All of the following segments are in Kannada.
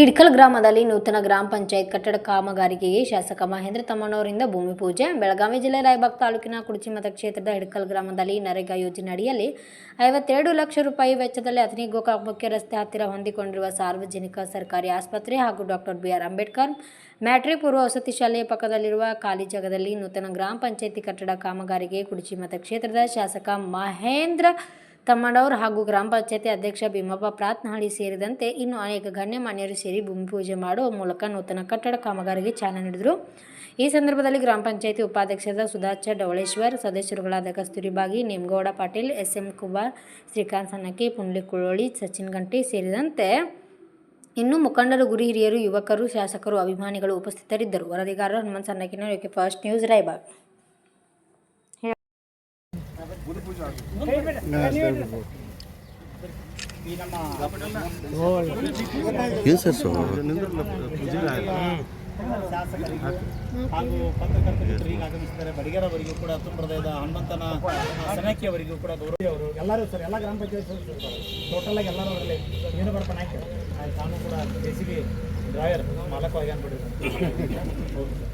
ಹಿಡ್ಕಲ್ ಗ್ರಾಮದಲ್ಲಿ ನೂತನ ಗ್ರಾಮ ಪಂಚಾಯತ್ ಕಟ್ಟಡ ಕಾಮಗಾರಿಗೆ ಶಾಸಕ ಮಹೇಂದ್ರ ತಮ್ಮಣ್ಣವರಿಂದ ಭೂಮಿ ಪೂಜೆ. ಬೆಳಗಾವಿ ಜಿಲ್ಲೆ ರಾಯಬಾಗ್ ತಾಲೂಕಿನ ಕುಡಚಿ ಮತಕ್ಷೇತ್ರದ ಹಿಡ್ಕಲ್ ಗ್ರಾಮದಲ್ಲಿ ನರೇಗಾ ಯೋಜನೆ ಅಡಿಯಲ್ಲಿ ಐವತ್ತೆರಡು ಲಕ್ಷ ರೂಪಾಯಿ ವೆಚ್ಚದಲ್ಲಿ ಅಥಣಿ ಗೋಕಾಕ್ ಮುಖ್ಯ ರಸ್ತೆ ಹತ್ತಿರ ಹೊಂದಿಕೊಂಡಿರುವ ಸಾರ್ವಜನಿಕ, ಸರ್ಕಾರಿ ಆಸ್ಪತ್ರೆ ಹಾಗೂ doctor B R Ambedkar matric ಪೂರ್ವ ವಸತಿ ಶಾಲೆಯ ಪಕ್ಕದಲ್ಲಿರುವ ಖಾಲಿ ಜಾಗದಲ್ಲಿ ನೂತನ ಗ್ರಾಮ ಪಂಚಾಯಿತಿ ಕಟ್ಟಡ ಕಾಮಗಾರಿಗೆ ಕುಡಚಿ ಮತಕ್ಷೇತ್ರದ ಶಾಸಕ ಮಹೇಂದ್ರ ತಮ್ಮಣ್ಣವ್ರು ಹಾಗೂ ಗ್ರಾಮ ಪಂಚಾಯತಿ ಅಧ್ಯಕ್ಷ ಭೀಮಪ್ಪ ಪ್ರಾತ್ನಹಳ್ಳಿ ಸೇರಿದಂತೆ ಇನ್ನು ಅನೇಕ ಗಣ್ಯಮಾನ್ಯರು ಸೇರಿ ಭೂಮಿ ಪೂಜೆ ಮಾಡುವ ಮೂಲಕ ನೂತನ ಕಟ್ಟಡ ಕಾಮಗಾರಿಗೆ ಚಾಲನೆ ನೀಡಿದರು. ಈ ಸಂದರ್ಭದಲ್ಲಿ ಗ್ರಾಮ ಪಂಚಾಯತಿ ಉಪಾಧ್ಯಕ್ಷರ ಸುಧಾಚ ಡವಳೇಶ್ವರ್, ಸದಸ್ಯರುಗಳಾದ ಕಸ್ತೂರಿ ಬಾಗಿ, ನೇಮಗೌಡ ಪಾಟೀಲ್ ಎಸ್ ಎಂ ಕುಮಾರ್, ಶ್ರೀಕಾಂತ್ ಸಣ್ಣಕ್ಕಿ ಪುಂಡ್ಲಿ ಕುಳ್ಳೋಳಿ ಸಚಿನ್ ಗಂಟಿ ಸೇರಿದಂತೆ ಇನ್ನು ಮುಖಂಡರು, ಗುರು ಹಿರಿಯರು, ಯುವಕರು, ಶಾಸಕರು, ಅಭಿಮಾನಿಗಳು ಉಪಸ್ಥಿತರಿದ್ದರು. ವರದಿಗಾರರು ಹನುಮಂತ್ ಸನ್ನಕಿನ ಕೆ ಫಸ್ಟ್ ನ್ಯೂಸ್, ರಾಯಬಾಗ್. ಏನು ಸರ್ ಹಾಗೂ ಪತ್ರಕರ್ತರು ಈಗ ಆಗಮಿಸಿದ್ದಾರೆ ಬಡಿಗೆರವರಿಗೂ ಕೂಡ ಸಂಪ್ರದಾಯದ ಹೃದಯದ ಹನುಮಂತನ ಸನಕಿಯವರಿಗೂ ಕೂಡ ಗೌರವ ಅವರು ಎಲ್ಲರೂ ಸರ್? ಎಲ್ಲ ಗ್ರಾಮ ಪಂಚಾಯತ್ ಟೋಟಲ್ ಆಗಿ ಎಲ್ಲರೂ ಅದರಲ್ಲಿ ಏನು ಬರ್ತಾನೆ ನಾಯ್ಕ ತಾನು ಕೂಡ ಜೆ ಸಿ ಬಿ ಡ್ರಾಯರ್ ಮಾಲಕವಾಗಿ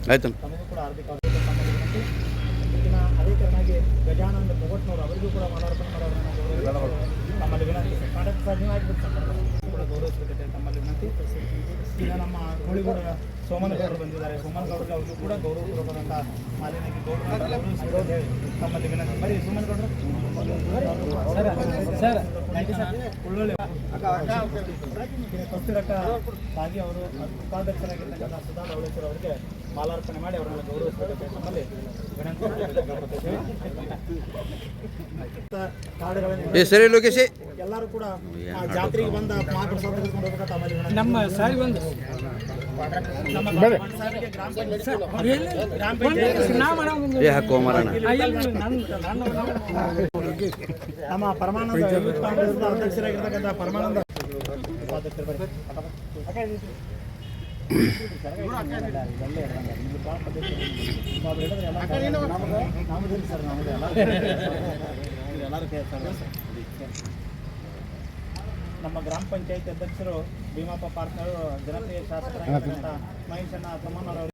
ಆಯ್ತು. ತಮಗೂ ಕೂಡ ಹಾರ್ದಿಕವಾದ ತಮ್ಮ ವಿನಂತಿ ಈಗಿನ ಅದೇ ತೆರನಾಗಿ ಗಜಾನಂದ ಮೊಗಟ್ನವರು ಅವರಿಗೂ ಕೂಡ ಮಾಲಾರ್ಪಣೆ ಮಾಡೋರನ್ನ ತಮ್ಮಲ್ಲಿ ವಿನಂತಿ ಸರ್ ಕೂಡ ತಮ್ಮಲ್ಲಿ ವಿನಂತಿ ಈಗ ನಮ್ಮ ಕೋಳಿಗೂಡ ಸೋಮನ ಬಂದಿದ್ದಾರೆ. ಸೋಮನ ಗೌಡರಿಗೆ ಅವ್ರಿಗೂ ಕೂಡ ಗೌರವಪೂರ್ವಕವಾದಂಥ ಮಾಲಿನ್ಯಕ್ಕೆ ಗೌರವ ತಮ್ಮಲ್ಲಿ ವಿನಂತಿ ಬರೀ ಸೋಮನ ಸರ್ ಉಳ್ಳೊಳ್ಳಿ ಕಸ್ತೂರಕ್ಕ ಹಾಗೆ ಅವರು ಉಪಾಧ್ಯಕ್ಷರಾಗಿರ್ತಕ್ಕಂಥ ಸುಧಾ ಅವರಿಗೆ ಮಾಲಾರ್ಪಣೆ ಮಾಡಿ ಅವರನ್ನು ನಮ್ಮಲ್ಲಿ ವಿನಂತಿ ಲೋಕೇಶ್. ಎಲ್ಲರೂ ಕೂಡ ಆ ಜಾತ್ರೆಗೆ ಬಂದ ಮಹಾಪ್ರಸಾದ ತೆಗೆದುಕೊಂಡು ಹೋಗ್ಬೇಕಂತ ನಮ್ಮ ಸಾರಿ ಒಂದು ನಮ್ಮ ಗ್ರಾಮ ಪಂಚಾಯತ್ ಗ್ರಾಮ ಪಂಚಾಯತ್ ನಮ್ಮ ಪರಮಾನಂದ ಅಧ್ಯಕ್ಷರಾಗಿರ್ತಕ್ಕಂಥ ಪರಮಾನಂದ. ನಮ್ಮ ಗ್ರಾಮ ಪಂಚಾಯತ್ ಅಧ್ಯಕ್ಷರು ಭೀಮಪ್ಪ ಪಾರ್ಟ್ನರು ಜನಪ್ರಿಯ ಶಾಸಕರಾಗಿರ್ತಕ್ಕಂಥ ಮಹೇಶಣ್ಣ ತಮ್ಮಣ್ಣವರು